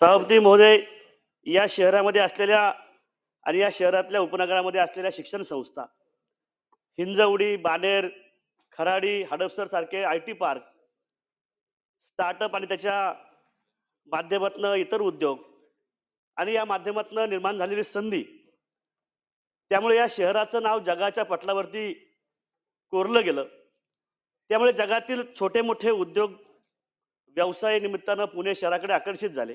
सभापती महोदय या शहरामध्ये असलेल्या आणि या शहरातल्या उपनगरामध्ये असलेल्या शिक्षण संस्था हिंजवडी बानेर खराडी हडपसर सारखे आय टी पार्क स्टार्टअप आणि त्याच्या माध्यमातून इतर उद्योग आणि या माध्यमातून निर्माण झालेली संधी त्यामुळे या शहराचं नाव जगाच्या पटलावरती कोरलं गेलं. त्यामुळे जगातील छोटे मोठे उद्योग व्यवसाय निमित्तानं पुणे शहराकडे आकर्षित झाले.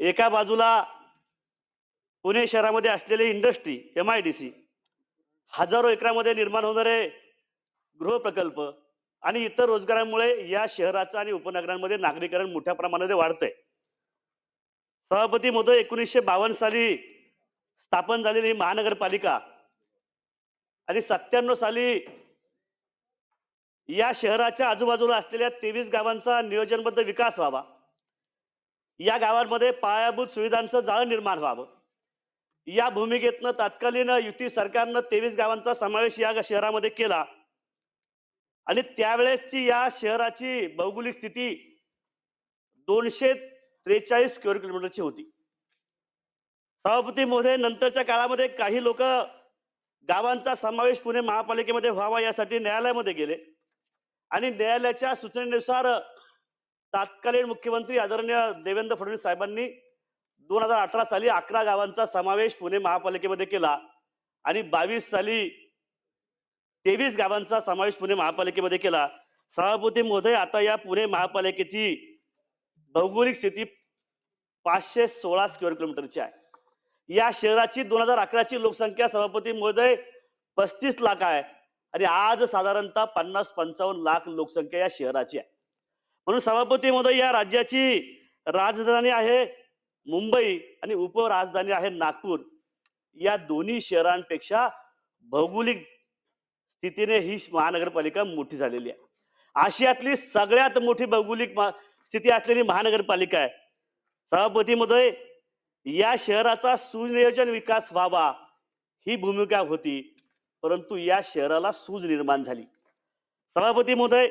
एका बाजूला पुणे शहरामध्ये असलेली industry M I D C हजारो एकरामध्ये निर्माण होणारे गृहप्रकल्प आणि इतर रोजगारांमुळे या शहराचं आणि उपनगरांमध्ये नागरीकरण मोठ्या प्रमाणामध्ये वाढतंय. सभापती महोदय एकोणीसशे बावन्न साली स्थापन झालेली ही महानगरपालिका आणि सत्त्याण्णव साली या शहराच्या आजूबाजूला असलेल्या तेवीस गावांचा नियोजनबद्ध विकास व्हावा. या गावांमध्ये पायाभूत सुविधांचं जाळं निर्माण व्हावं. या भूमिकेतनं तात्कालीन युती सरकारनं तेवीस गावांचा समावेश या शहरामध्ये केला. आणि त्यावेळेसची या शहराची भौगोलिक स्थिती दोनशे त्रेचाळीस स्क्वेअर किलोमीटरची होती. सभापती महोदय नंतरच्या काळामध्ये काही लोक गावांचा समावेश पुणे महापालिकेमध्ये व्हावा यासाठी न्यायालयामध्ये गेले. आणि न्यायालयाच्या सूचनेनुसार तात्कालीन मुख्यमंत्री आदरणीय देवेंद्र फडणवीस साहेबांनी दोन हजार अठरा साली अकरा गावांचा समावेश पुणे महापालिकेमध्ये केला आणि बावीस साली तेवीस गावांचा समावेश पुणे महापालिकेमध्ये केला. सभापती महोदय आता या पुणे महापालिकेची भौगोलिक स्थिती पाचशे सोळा स्क्वेअर किलोमीटरची आहे. या शहराची दोन हजार अकराची लोकसंख्या सभापती महोदय पस्तीस लाख आहे आणि आज साधारणतः पन्नास पंचावन्न लाख लोकसंख्या या शहराची आहे. म्हणून सभापती महोदय या राज्याची राजधानी आहे मुंबई आणि उपराजधानी आहे नागपूर. या दोन्ही शहरांपेक्षा भौगोलिक स्थितीने ही महानगरपालिका मोठी झालेली आहे. आशियातली सगळ्यात मोठी भौगोलिक स्थिती असलेली महानगरपालिका आहे. सभापती महोदय या शहराचा सुनियोजन विकास व्हावा ही भूमिका होती परंतु या शहराला सूज निर्माण झाली. सभापती महोदय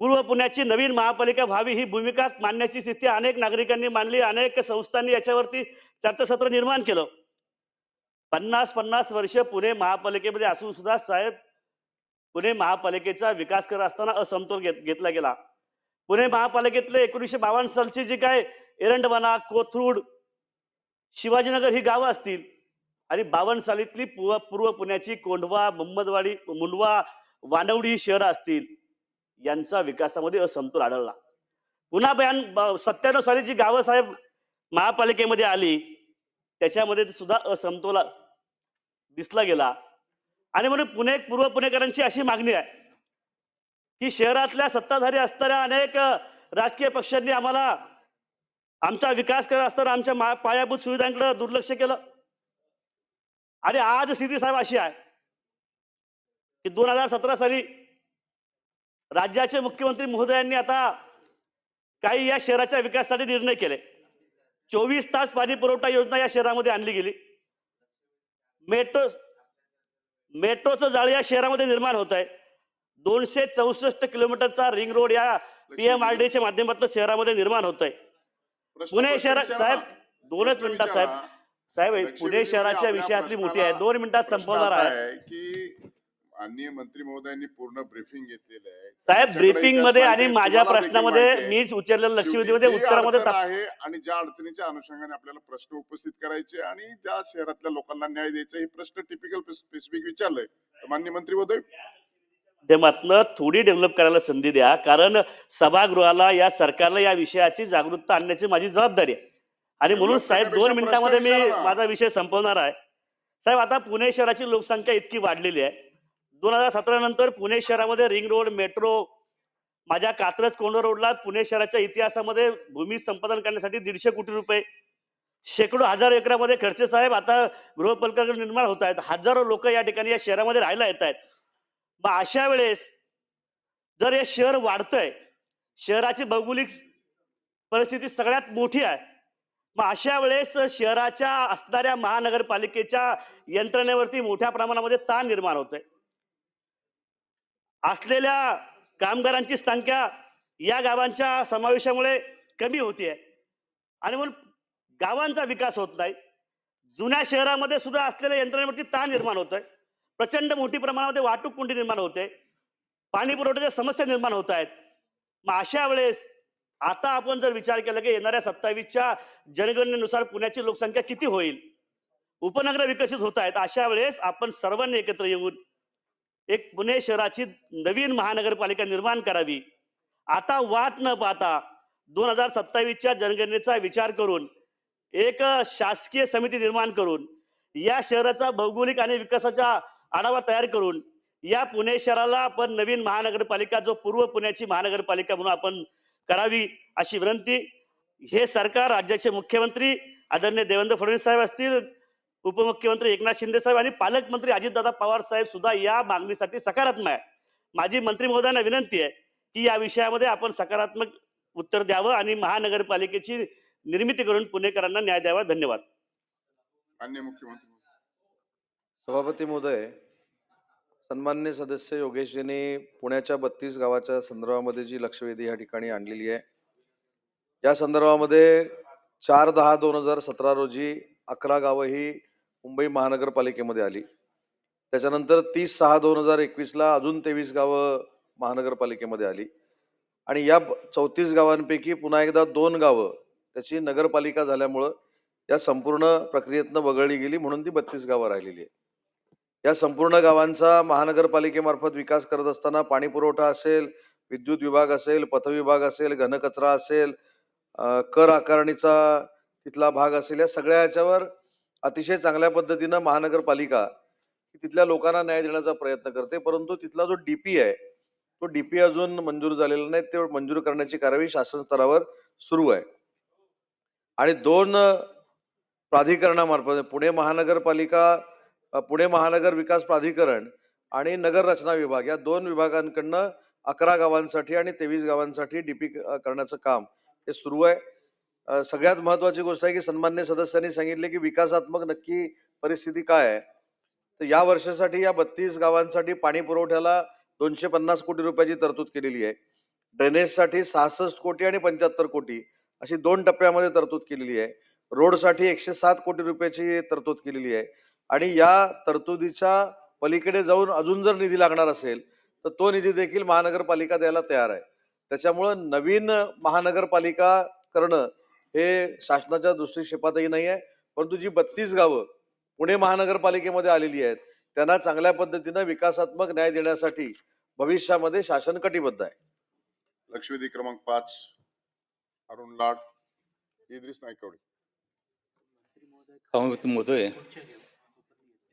पूर्व पुण्याची नवीन महापालिका व्हावी ही भूमिका मांडण्याची स्थिती अनेक नागरिकांनी मांडली अनेक संस्थांनी याच्यावरती चर्चासत्र निर्माण केलं. पन्नास पन्नास वर्ष पुणे महापालिकेमध्ये असून सुद्धा साहेब पुणे महापालिकेचा विकास करत असताना असमतोल घेत घेतला गेला. पुणे महापालिकेतले एकोणीसशे बावन्न सालची जी काय एरंडवाना कोथरूड शिवाजीनगर ही गावं असतील आणि बावन्न सालीतली पूर्व पूर्व पुण्याची कोंढवा मोहम्मदवाडी मुंडवा वानवडी ही शहरं असतील. यांचा विकासामध्ये असमतोल आढळला. पुन्हा बयान सत्त्याण्णव साली जी गावं साहेब महापालिकेमध्ये आली त्याच्यामध्ये सुद्धा असमतोल दिसला गेला. आणि म्हणून पुणे पूर्व पुणेकरांची अशी मागणी आहे की शहरातल्या सत्ताधारी असणाऱ्या अनेक राजकीय पक्षांनी आम्हाला आमचा विकास करत असताना आमच्या मा- पायाभूत सुविधांकडे दुर्लक्ष केलं. आणि आज स्थिती साहेब अशी आहे की दोन हजार सतरा साली राज्याचे मुख्यमंत्री महोदयांनी आता काही या शहराच्या विकासासाठी निर्णय केले. चोवीस तास पाणी पुरवठा योजना या शहरामध्ये आणली गेली. मेट्रो मेट्रोचं जाळं या शहरामध्ये निर्माण होत आहे. दोनशे चौसष्ट किलोमीटरचा रिंग रोड या पीएमआरडीच्या माध्यमातून शहरामध्ये निर्माण होत आहे पुणे शहरात. साहेब दोनच मिनिटात. साहेब. साहेब पुणे शहराच्या विषयातली मोठी आहे. दोन मिनिटात संपवणार आहे की माननीय मंत्री महोदयांनी पूर्ण ब्रिफिंग घेतलेलं आहे. साहेब ब्रीफिंगमध्ये आणि माझ्या प्रश्नामध्ये. मीच उचललेल्या शेवटी लक्षवेधीमध्ये जी उत्तरामध्ये आहे आणि ज्या अडचणीच्या अनुषंगाने आपल्याला प्रश्न उपस्थित करायचे आणि त्या शहरातल्या लोकांना न्याय द्यायचा हे प्रश्न टिपिकल स्पेसिफिक विचारलंय. तर माननीय मंत्री महोदय. माध्यमातनं थोडी डेव्हलप करायला संधी द्या कारण सभागृहाला या सरकारला या विषयाची जागरूकता आणण्याची माझी जबाबदारी आहे. आणि म्हणून साहेब दोन मिनिटांमध्ये मी. माझा विषय संपवणार आहे. साहेब आता पुणे शहराची लोकसंख्या इतकी वाढलेली आहे. दोन हजार सतरा नंतर पुणे शहरामध्ये रिंग रोड मेट्रो माझ्या कात्रज कोंड रोडला पुणे शहराच्या इतिहासामध्ये भूमी संपादन करण्यासाठी दीडशे कोटी रुपये शेकडो हजार एकरामध्ये खर्चे साहेब आता गृहपलकर निर्माण होत आहेत. हजारो लोक या ठिकाणी या शहरामध्ये राहायला येत आहेत. मग अशा वेळेस जर हे शहर वाढतंय शहराची भौगोलिक परिस्थिती सगळ्यात मोठी आहे. मग अशा वेळेस शहराच्या असणाऱ्या महानगरपालिकेच्या यंत्रणेवरती मोठ्या प्रमाणामध्ये ताण निर्माण होतोय. असलेल्या कामगारांची संख्या या गावांच्या समावेशामुळे कमी होतीये. आणि म्हणून गावांचा विकास होत नाही. जुन्या शहरामध्ये सुद्धा असलेल्या यंत्रणेवरती ताण निर्माण होत आहे प्रचंड मोठी प्रमाणामध्ये वाहतूक कोंडी निर्माण होते. पाणी पुरवठ्याच्या समस्या निर्माण होत आहेत. मग अशा वेळेस आता आपण जर विचार केला की येणाऱ्या सत्तावीसच्या जनगणनेनुसार पुण्याची लोकसंख्या किती होईल? उपनगर विकसित होत आहेत. अशा वेळेस आपण सर्वांनी एकत्र येऊन एक पुणे शहराची नवीन महानगरपालिका निर्माण करावी. आता वाट न पाहता दोन हजार सत्तावीसच्या जनगणनेचा विचार करून एक शासकीय समिती निर्माण करून या शहराचा भौगोलिक आणि विकासाचा आढावा तयार करून या पुणे शहराला आपण नवीन महानगरपालिका जो पूर्व पुण्याची महानगरपालिका म्हणून आपण करावी अशी विनंती. हे सरकार राज्याचे मुख्यमंत्री आदरणीय देवेंद्र फडणवीस साहेब असतील उपमुख्यमंत्री एकनाथ शिंदे साहेब आणि पालकमंत्री अजितदादा पवार साहेब सुद्धा या मागणीसाठी सकारात्मक आहे. माझी मंत्री महोदयांना विनंती आहे की या विषयामध्ये आपण सकारात्मक उत्तर द्यावं आणि महानगरपालिकेची निर्मिती करून पुणेकरांना न्याय द्यावा. धन्यवाद. मान्य मुख्यमंत्री सभापती महोदय सन्मान्य सदस्य योगेशजींनी पुण्याच्या बत्तीस गावाच्या संदर्भामध्ये जी लक्षवेधी या ठिकाणी आणलेली आहे या संदर्भामध्ये चार दहा दोन हजार सतरा रोजी अकरा गावं ही मुंबई महानगरपालिकेमध्ये आली. त्याच्यानंतर तीस सहा दोन हजार एकवीसला अजून तेवीस गावं महानगरपालिकेमध्ये आली. आणि या चौतीस गावांपैकी पुन्हा एकदा दोन गावं त्याची नगरपालिका झाल्यामुळं या संपूर्ण प्रक्रियेतनं वगळली गेली म्हणून ती बत्तीस गावं राहिलेली आहे या संपूर्ण गावांचा महानगरपालिकेमार्फत विकास करत असताना पाणी पुरवठा असेल विद्युत विभाग असेल पथविभाग असेल घनकचरा असेल कर आकारणीचा तिथला भाग असेल या सगळ्या याच्यावर अतिशय चांगल्या पद्धतीनं महानगरपालिका तिथल्या लोकांना न्याय देण्याचा प्रयत्न करते परंतु तिथला जो डीपी आहे तो डीपी अजून मंजूर झालेला नाही ते मंजूर करण्याची कार्यवाही शासन स्तरावर सुरू आहे. आणि दोन प्राधिकरणामार्फत म्हणजे पुणे महानगरपालिका पुणे महानगर विकास प्राधिकरण आणि नगर रचना विभाग या दोन विभागांकडनं अकरा गावांसाठी आणि तेवीस गावांसाठी डीपी करण्याचं काम हे सुरू आहे. अ, सगळ्यात महत्वाची गोष्ट आहे की सन्मान्य सदस्यांनी सांगितले की विकासात्मक नक्की परिस्थिती काय आहे. तर या वर्षासाठी या बत्तीस गावांसाठी पाणी पुरवठ्याला दोनशे पन्नास कोटी रुपयाची तरतूद केलेली आहे. ड्रेनेजसाठी सहासष्ट कोटी आणि पंच्याहत्तर कोटी अशी दोन टप्प्यामध्ये तरतूद केलेली आहे. रोडसाठी एकशे सात कोटी रुपयाची तरतूद केलेली आहे. आणि या तरतुदीच्या पलीकडे जाऊन अजून जर निधी लागणार असेल तर तो निधी देखील महानगरपालिका द्यायला तयार आहे. त्याच्यामुळं नवीन महानगरपालिका करणं हे शासनाच्या दृष्टिक्षेपातही नाही आहे. परंतु जी बत्तीस गावं पुणे महानगरपालिकेमध्ये आलेली आहेत त्यांना चांगल्या पद्धतीनं विकासात्मक न्याय देण्यासाठी भविष्यामध्ये शासन कटिबद्ध आहे. लक्षवेधी क्रमांक पाच अरुण लाड इद्रिस नायकवडे. महोदय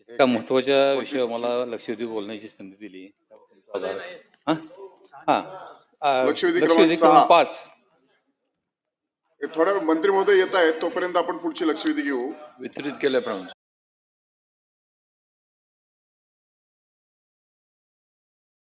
एका महत्त्वाच्या विषयावर मला लक्षवेधी बोलण्याची संधी दिली. हा? हा. लक्षवेधी क्रमांक. पाच. हे थोड्या मंत्री महोदय येत आहेत तोपर्यंत आपण पुढची लक्षवेधी घेऊ. वितरित केल्याप्रमाणे.